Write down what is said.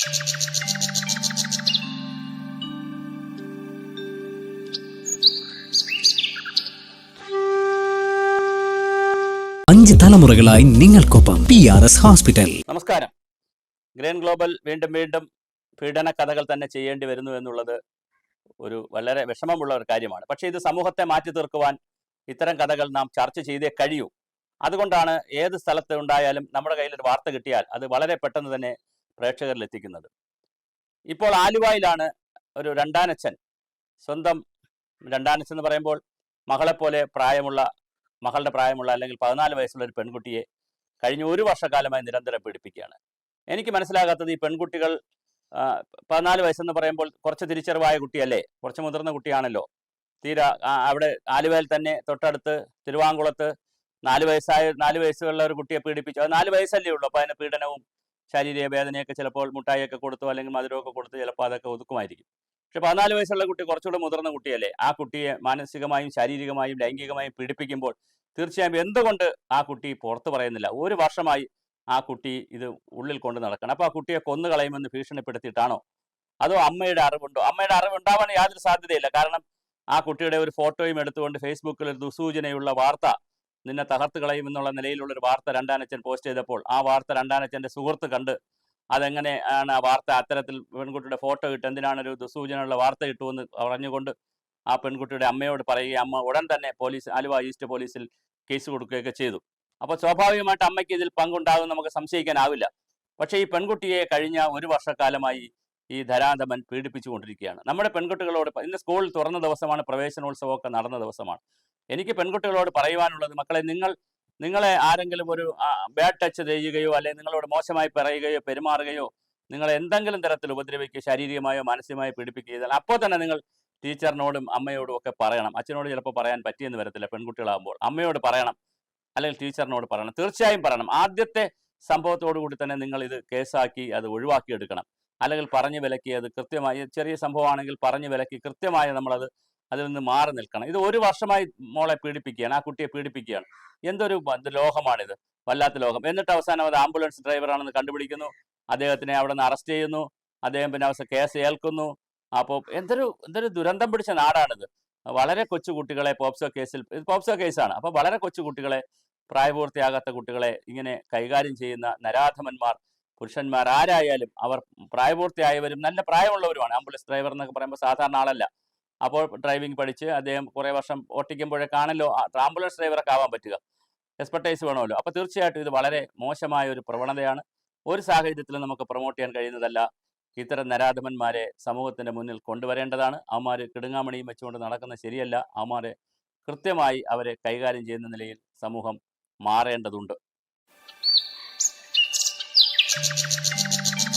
അഞ്ച് തലമുറകളായി നിങ്ങൾക്കൊപ്പം പി ആർ എസ് ഹോസ്പിറ്റൽ നമസ്കാരം. ഗ്രീൻ ഗ്ലോബൽ വീണ്ടും വീണ്ടും പീഡന കഥകൾ തന്നെ ചെയ്യേണ്ടി വരുന്നു എന്നുള്ളത് ഒരു വളരെ വിഷമമുള്ള ഒരു കാര്യമാണ്. പക്ഷേ ഇത് സമൂഹത്തെ മാറ്റി തീർക്കുവാൻ ഇത്തരം കഥകൾ നാം ചർച്ച ചെയ്തേ കഴിയൂ. അതുകൊണ്ടാണ് ഏത് സ്ഥലത്ത് ഉണ്ടായാലും നമ്മുടെ കയ്യിൽ ഒരു വാർത്ത കിട്ടിയാൽ അത് വളരെ പെട്ടെന്ന് തന്നെ പ്രേക്ഷകരിൽ എത്തിക്കുന്നത് ഇപ്പോൾ ആലുവായിലാണ് ഒരു രണ്ടാനച്ഛൻ. സ്വന്തം രണ്ടാനച്ഛൻ എന്ന് പറയുമ്പോൾ മകളെപ്പോലെ പ്രായമുള്ള മകളുടെ പ്രായമുള്ള അല്ലെങ്കിൽ പതിനാല് വയസ്സുള്ള ഒരു പെൺകുട്ടിയെ കഴിഞ്ഞ ഒരു വർഷക്കാലമായി നിരന്തരം പീഡിപ്പിക്കുകയാണ്. എനിക്ക് മനസ്സിലാകാത്തത് ഈ പെൺകുട്ടികൾ പതിനാല് വയസ്സെന്ന് പറയുമ്പോൾ കുറച്ച് തിരിച്ചറിവായ കുട്ടിയല്ലേ? കുറച്ച് മുതിർന്ന കുട്ടിയാണല്ലോ. തീരെ അവിടെ ആലുവയിൽ തന്നെ തൊട്ടടുത്ത് തിരുവാങ്കുളത്ത് നാല് വയസ്സായ നാല് വയസ്സുള്ള ഒരു കുട്ടിയെ പീഡിപ്പിച്ചു. അത് നാല് വയസ്സല്ലേ ഉള്ളൂ. അപ്പോൾ അതിന് പീഡനവും ശാരീരിക വേദനയൊക്കെ ചിലപ്പോൾ മുട്ടായിയൊക്കെ കൊടുത്തു അല്ലെങ്കിൽ മധുരമൊക്കെ കൊടുത്ത് ചിലപ്പോൾ അതൊക്കെ ഒതുക്കുമായിരിക്കും. പക്ഷെ പതിനാല് വയസ്സുള്ള കുട്ടി കുറച്ചുകൂടെ മുതിർന്ന കുട്ടിയല്ലേ ആ കുട്ടിയെ മാനസികമായും ശാരീരികമായും ലൈംഗികമായും പീഡിപ്പിക്കുമ്പോൾ തീർച്ചയായും എന്തുകൊണ്ട് ആ കുട്ടി പുറത്തു പറയുന്നില്ല? ഒരു വർഷമായി ആ കുട്ടി ഇത് ഉള്ളിൽ കൊണ്ട് നടക്കണം. അപ്പോൾ ആ കുട്ടിയെ കൊന്നു കളയുമെന്ന് ഭീഷണിപ്പെടുത്തിയിട്ടാണോ? അതോ അമ്മയുടെ അറിവുണ്ടോ? അമ്മയുടെ അറിവ് ഉണ്ടാവാൻ യാതൊരു സാധ്യതയില്ല. കാരണം ആ കുട്ടിയുടെ ഒരു ഫോട്ടോയും എടുത്തുകൊണ്ട് ഫേസ്ബുക്കിൽ ഒരു ദുസൂചനയുള്ള വാർത്ത നിന്നെ തകർത്ത് കളയും എന്നുള്ള നിലയിലുള്ള ഒരു വാർത്ത രണ്ടാനച്ഛൻ പോസ്റ്റ് ചെയ്തപ്പോൾ ആ വാർത്ത രണ്ടാനച്ഛന്റെ സുഹൃത്ത് കണ്ട് അതെങ്ങനെ ആണ് ആ വാർത്ത അത്തരത്തിൽ പെൺകുട്ടിയുടെ ഫോട്ടോ ഇട്ട് എന്തിനാണ് ഒരു ദുസൂചനയുള്ള വാർത്ത ഇട്ടുവെന്ന് പറഞ്ഞുകൊണ്ട് ആ പെൺകുട്ടിയുടെ അമ്മയോട് പറയുകയും അമ്മ ഉടൻ തന്നെ പോലീസ് ആലുവ ഈസ്റ്റ് പോലീസിൽ കേസ് കൊടുക്കുകയൊക്കെ ചെയ്തു. അപ്പോൾ സ്വാഭാവികമായിട്ട് അമ്മയ്ക്ക് ഇതിൽ പങ്കുണ്ടാകും നമുക്ക് സംശയിക്കാനാവില്ല. പക്ഷേ ഈ പെൺകുട്ടിയെ കഴിഞ്ഞ ഒരു വർഷക്കാലമായി ഈ ധരാന്തമൻ പീഡിപ്പിച്ചുകൊണ്ടിരിക്കുകയാണ്. നമ്മുടെ പെൺകുട്ടികളോട് ഇന്ന് സ്കൂൾ തുറന്ന ദിവസമാണ് പ്രവേശനോത്സവമൊക്കെ നടന്ന ദിവസമാണ്. എനിക്ക് പെൺകുട്ടികളോട് പറയുവാനുള്ളത് മക്കളെ നിങ്ങൾ നിങ്ങളെ ആരെങ്കിലും ഒരു ബാഡ് ടച്ച് ചെയ്യുകയോ അല്ലെങ്കിൽ നിങ്ങളോട് മോശമായി പറയുകയോ പെരുമാറുകയോ നിങ്ങളെ എന്തെങ്കിലും തരത്തിൽ ഉപദ്രവിക്കുകയോ ശാരീരികമായോ മാനസികമായോ പീഡിപ്പിക്കുകയോ ചെയ്താൽ അപ്പോൾ തന്നെ നിങ്ങൾ ടീച്ചറിനോടും അമ്മയോടും ഒക്കെ പറയണം. അച്ഛനോട് ചിലപ്പോൾ പറയാൻ പറ്റിയെന്ന് വരത്തില്ല പെൺകുട്ടികളാകുമ്പോൾ. അമ്മയോട് പറയണം അല്ലെങ്കിൽ ടീച്ചറിനോട് പറയണം. തീർച്ചയായും പറയണം. ആദ്യത്തെ സംഭവത്തോടു കൂടി തന്നെ നിങ്ങൾ ഇത് കേസാക്കി അത് ഒഴിവാക്കി എടുക്കണം അല്ലെങ്കിൽ പറഞ്ഞു വിലക്കി അത് കൃത്യമായി ചെറിയ സംഭവമാണെങ്കിൽ പറഞ്ഞു വിലക്കി കൃത്യമായി നമ്മളത് അതിൽ നിന്ന് മാറി നിൽക്കണം. ഇത് ഒരു വർഷമായി മോളെ പീഡിപ്പിക്കുകയാണ് ആ കുട്ടിയെ പീഡിപ്പിക്കുകയാണ്. എന്തൊരു ലോകമാണിത് വല്ലാത്ത ലോകം എന്നിട്ട് അവസാനം അത് ആംബുലൻസ് ഡ്രൈവറാണെന്ന് കണ്ടുപിടിക്കുന്നു. അദ്ദേഹത്തിനെ അവിടെ നിന്ന് അറസ്റ്റ് ചെയ്യുന്നു. അദ്ദേഹം പിന്നെ അവസാനം കേസ് ഏൽക്കുന്നു. അപ്പോൾ എന്തൊരു എന്തൊരു ദുരന്തം പിടിച്ച നാടാണിത്. വളരെ കൊച്ചു കുട്ടികളെ പോപ്സോ കേസിൽ ഇത് പോപ്സോ കേസാണ്. അപ്പോൾ വളരെ കൊച്ചു കുട്ടികളെ പ്രായപൂർത്തിയാകാത്ത കുട്ടികളെ ഇങ്ങനെ കൈകാര്യം ചെയ്യുന്ന നരാധമന്മാർ പുരുഷന്മാർ ആരായാലും അവർ പ്രായപൂർത്തിയായവരും നല്ല പ്രായമുള്ളവരുമാണ്. ആംബുലൻസ് ഡ്രൈവർ എന്നൊക്കെ പറയുമ്പോൾ സാധാരണ ആളല്ല. അപ്പോൾ ഡ്രൈവിംഗ് പഠിച്ച് അദ്ദേഹം കുറേ വർഷം ഓട്ടിക്കുമ്പോഴേക്കാണല്ലോ കാണല്ലോ ആംബുലൻസ് ഡ്രൈവറൊക്കെ ആവാൻ പറ്റുക. എക്സ്പെർട്ടൈസ് വേണമല്ലോ. അപ്പോൾ തീർച്ചയായിട്ടും ഇത് വളരെ മോശമായ ഒരു പ്രവണതയാണ്. ഒരു സാഹചര്യത്തിലും നമുക്ക് പ്രൊമോട്ട് ചെയ്യാൻ കഴിയുന്നതല്ല ഇത്തരം നരാധമന്മാരെ സമൂഹത്തിന്റെ മുന്നിൽ കൊണ്ടുവരേണ്ടതാണ്. അവന്മാർ കിടുങ്ങാമണിയും വെച്ചുകൊണ്ട് നടക്കുന്ന ശരിയല്ല. അവന്മാരെ കൃത്യമായി അവരെ കൈകാര്യം ചെയ്യുന്ന നിലയിൽ സമൂഹം മാറേണ്ടതുണ്ട്. フフフ。